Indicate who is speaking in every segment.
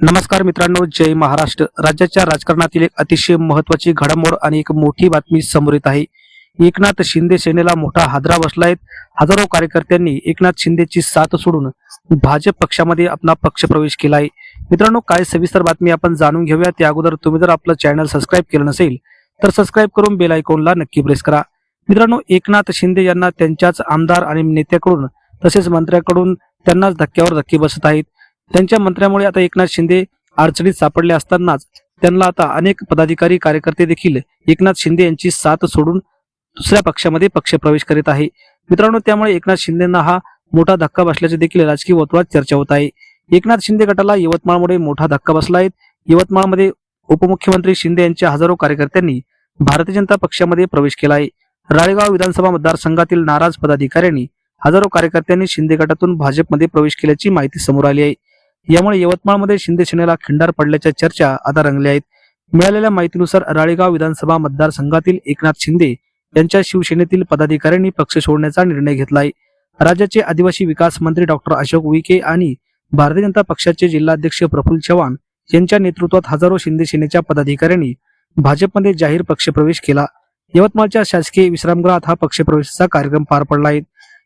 Speaker 1: नमस्कार मित्रांनो जय महाराष्ट्र. राज्याच्या राजकारणातील एक अतिशय महत्वाची घडामोड आणि एक मोठी बातमी समोर येत आहे. एकनाथ शिंदे सेनेला मोठा हादरा बसला आहे हजारो कार्यकर्त्यांनी एकनाथ शिंदेची साथ सोडून भाजप पक्षामध्ये आपला पक्ष प्रवेश केला आहे मित्रांनो काय सविस्तर बातमी आपण जाणून घेऊया. त्या अगोदर तुम्ही जर आपलं चॅनल सबस्क्राईब केलं नसेल तर सबस्क्राईब करून बेल आयकॉनला नक्की प्रेस करा. मित्रांनो एकनाथ शिंदे यांना त्यांच्याच आमदार आणि नेत्याकडून तसेच मंत्र्याकडून त्यांनाच धक्क्यावर धक्के बसत आहेत. त्यांच्या मंत्र्यामुळे आता एकनाथ शिंदे अडचणीत सापडले असतानाच त्यांना आता अनेक पदाधिकारी कार्यकर्ते देखील एकनाथ शिंदे यांची साथ सोडून दुसऱ्या पक्षामध्ये पक्ष प्रवेश करीत आहे. मित्रांनो त्यामुळे एकनाथ शिंदेना हा मोठा धक्का बसल्याचे देखील राजकीय वर्तुळात चर्चा होत आहे. एकनाथ शिंदे गटाला यवतमाळमुळे मोठा धक्का बसला आहे. यवतमाळमध्ये उपमुख्यमंत्री शिंदे यांच्या हजारो कार्यकर्त्यांनी भारतीय जनता पक्षामध्ये प्रवेश केला आहे. राळेगाव विधानसभा मतदारसंघातील नाराज पदाधिकाऱ्यांनी हजारो कार्यकर्त्यांनी शिंदे गटातून भाजपमध्ये प्रवेश केल्याची माहिती समोर आली आहे. यामुळे यवतमाळमध्ये शिंदे सेनेला खिंडार पडल्याच्या चर्चा आता रंगल्या आहेत. मिळालेल्या माहितीनुसार राळेगाव विधानसभा मतदारसंघातील एकनाथ शिंदे यांच्या शिवसेनेतील पदाधिकाऱ्यांनी पक्ष सोडण्याचा निर्णय घेतलाय राज्याचे आदिवासी विकास मंत्री डॉक्टर अशोक विखे आणि भारतीय जनता पक्षाचे जिल्हाध्यक्ष प्रफुल्ल चव्हाण यांच्या नेतृत्वात हजारो शिंदे सेनेच्या पदाधिकाऱ्यांनी भाजपमध्ये जाहीर पक्षप्रवेश केला. यवतमाळच्या शासकीय विश्रामगृहात हा पक्षप्रवेशाचा कार्यक्रम पार पडला आहे.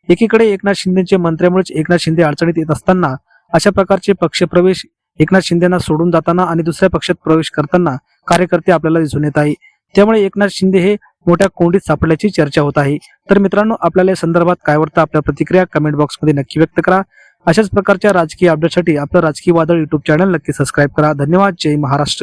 Speaker 1: एकीकडे एकनाथ शिंदेचे मंत्र्यामुळेच एकनाथ शिंदे अडचणीत येत असताना अशा प्रकारचे पक्षप्रवेश एकनाथ शिंदेना सोडून जाताना आणि दुसऱ्या पक्षात प्रवेश करताना कार्यकर्ते आपल्याला दिसून येत आहे. त्यामुळे एकनाथ शिंदे हे मोठ्या कोंडीत सापडल्याची चर्चा होत आहे. तर मित्रांनो आपल्याला या संदर्भात काय वाटतं? आपल्या प्रतिक्रिया कमेंट बॉक्समध्ये नक्की व्यक्त करा. अशाच प्रकारच्या राजकीय अपडेटसाठी आपलं राजकीय वादळ युट्यूब चॅनल नक्की सबस्क्राईब करा. धन्यवाद. जय महाराष्ट्र.